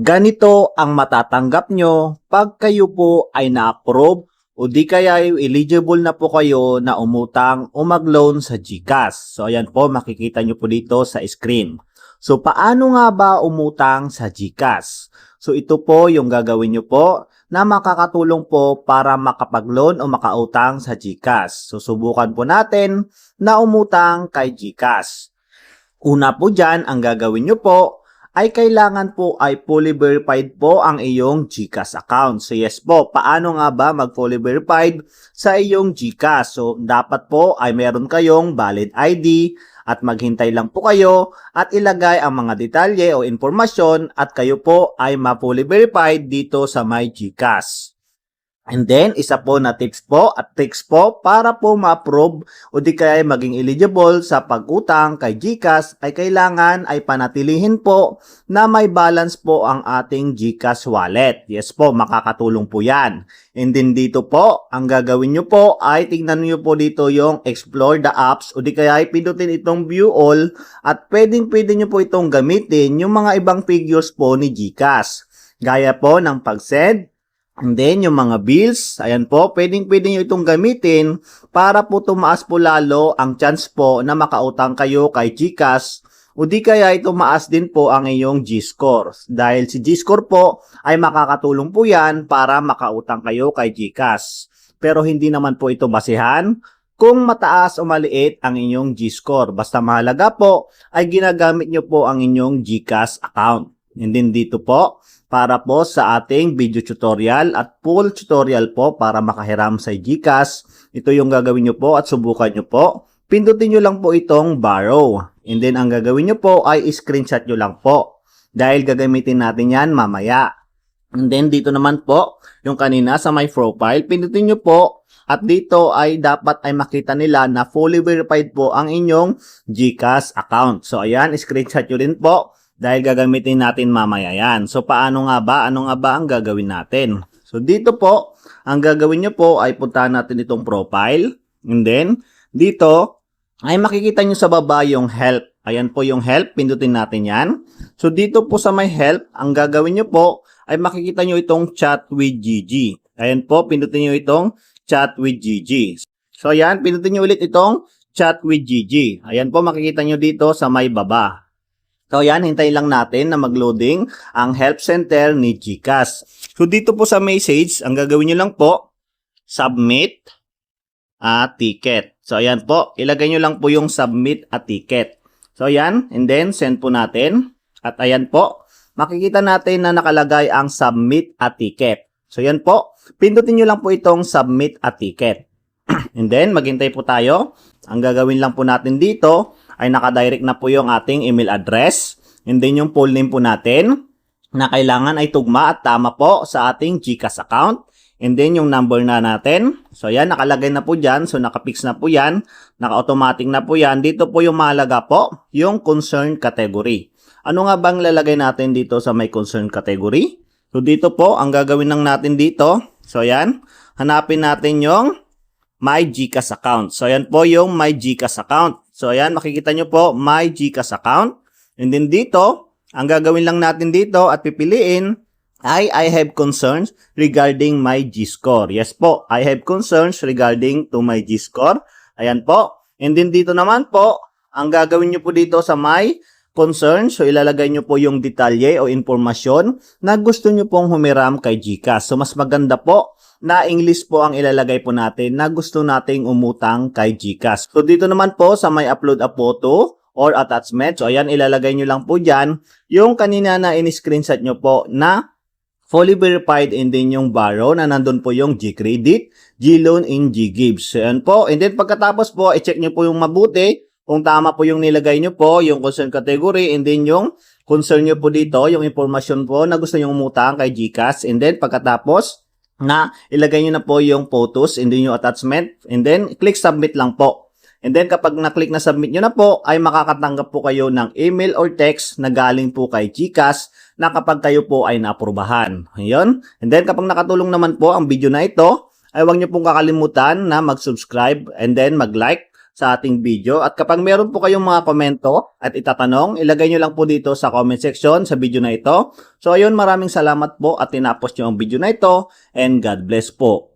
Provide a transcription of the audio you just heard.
Ganito ang matatanggap nyo pag kayo po ay na-approve o di kaya ay eligible na po kayo na umutang o mag-loan sa GCash. So ayan po, makikita nyo po dito sa screen. So paano nga ba umutang sa GCash? So ito po yung gagawin nyo po na makakatulong po para makapag-loan o makautang sa GCash. So subukan po natin na umutang kay GCash. Una po dyan, ang gagawin nyo po ay kailangan po ay fully verified po ang iyong GCash account. So yes po, paano nga ba mag fully verified sa iyong GCash? So dapat po ay meron kayong valid ID at maghintay lang po kayo at ilagay ang mga detalye o informasyon at kayo po ay ma-fully verified dito sa my GCash. And then, isa po na tips po at tricks po para po ma-approve o di kaya ay maging eligible sa pag-utang kay GCash ay kailangan ay panatilihin po na may balance po ang ating GCash wallet. Yes po, makakatulong po yan. And then dito po, ang gagawin nyo po ay tingnan nyo po dito yung explore the apps o di kaya ay pindutin itong view all at pwedeng pwede nyo po itong gamitin yung mga ibang figures po ni GCash. Gaya po ng pag-send, And then, yung mga bills, ayan po, pwedeng pwede nyo itong gamitin para po tumaas po lalo ang chance po na makautang kayo kay GCash o di kaya ito maas din po ang iyong G-score. Dahil si G-score po ay makakatulong po yan para makautang kayo kay GCash. Pero hindi naman po ito basihan kung mataas o maliit ang inyong G-score. Basta mahalaga po ay ginagamit nyo po ang inyong GCash account. And then dito po, para po sa ating video tutorial at full tutorial po para makahiram sa GCash. Ito yung gagawin nyo po at subukan nyo po. Pindutin nyo lang po itong borrow. And then ang gagawin nyo po ay screenshot nyo lang po. Dahil gagamitin natin yan mamaya. And then dito naman po, yung kanina sa my profile, pindutin nyo po at dito ay dapat ay makita nila na fully verified po ang inyong GCash account. So ayan, screenshot nyo rin po dahil gagamitin natin mamaya yan. So, paano nga ba? Ano nga ba ang gagawin natin? So, dito po, ang gagawin nyo po ay puntahan natin itong profile. And then, dito, ay makikita nyo sa baba yung help. Ayan po yung help. Pindutin natin yan. So, dito po sa may help, ang gagawin nyo po ay makikita nyo itong chat with GG. Ayan po, pindutin nyo itong chat with GG. So, ayan, pindutin nyo ulit itong chat with GG. Ayan po, makikita nyo dito sa may baba. So yan, hintayin lang natin na mag-loading ang help center ni GCash. So dito po sa message, ang gagawin nyo lang po, submit a ticket. So ayan po, ilagay nyo lang po yung submit a ticket. So ayan, and then send po natin. At ayan po, makikita natin na nakalagay ang submit a ticket. So yan po, pindutin nyo lang po itong submit a ticket. and then, maghintay po tayo. Ang gagawin lang po natin dito, ay nakadirect na po yung ating email address. And then yung full name po natin na kailangan ay tugma at tama po sa ating GCash account. And then yung number na natin. So yan, nakalagay na po dyan. So nakapix na po yan. Naka-automatic na po yan. Dito po yung mahalaga po, yung concern category. Ano nga bang lalagay natin dito sa may concern category? So dito po, ang gagawin lang natin dito. So yan, hanapin natin yung my GCash account. So yan po yung my GCash account. So ayan, makikita nyo po, my GCash account. And then dito, ang gagawin lang natin dito at pipiliin ay I have concerns regarding my G-score. Yes po, I have concerns regarding to my G-score. Ayan po. And then dito naman po, ang gagawin nyo po dito sa my concerns, so ilalagay nyo po yung detalye o informasyon na gusto nyo pong humiram kay GCash. So mas maganda po na English po ang ilalagay po natin na gusto nating umutang kay GCash. So dito naman po sa may upload a photo or attachment. So ayan, ilalagay nyo lang po dyan yung kanina na in-screenshot nyo po na fully verified and then yung borrow na nandun po yung G-Credit, G-Loan, and G-Gives. So ayan po. And then pagkatapos po, i-check nyo po yung mabuti kung tama po yung nilagay nyo po, yung concern category, and then yung concern nyo po dito, yung information po na gusto nyo umutang kay GCash. And then pagkatapos, na ilagay nyo na po yung photos and then yung attachment and then click submit lang po. And then kapag na-click na submit nyo na po ay makakatanggap po kayo ng email or text na galing po kay GCash na kapag kayo po ay naaprubahan. Ayun. And then kapag nakatulong naman po ang video na ito ay huwag nyo pong kakalimutan na mag-subscribe and then mag-like sa ating video. At kapag meron po kayong mga komento at itatanong, ilagay nyo lang po dito sa comment section sa video na ito. So ayun, maraming salamat po at tinapos nyo ang video na ito and God bless po.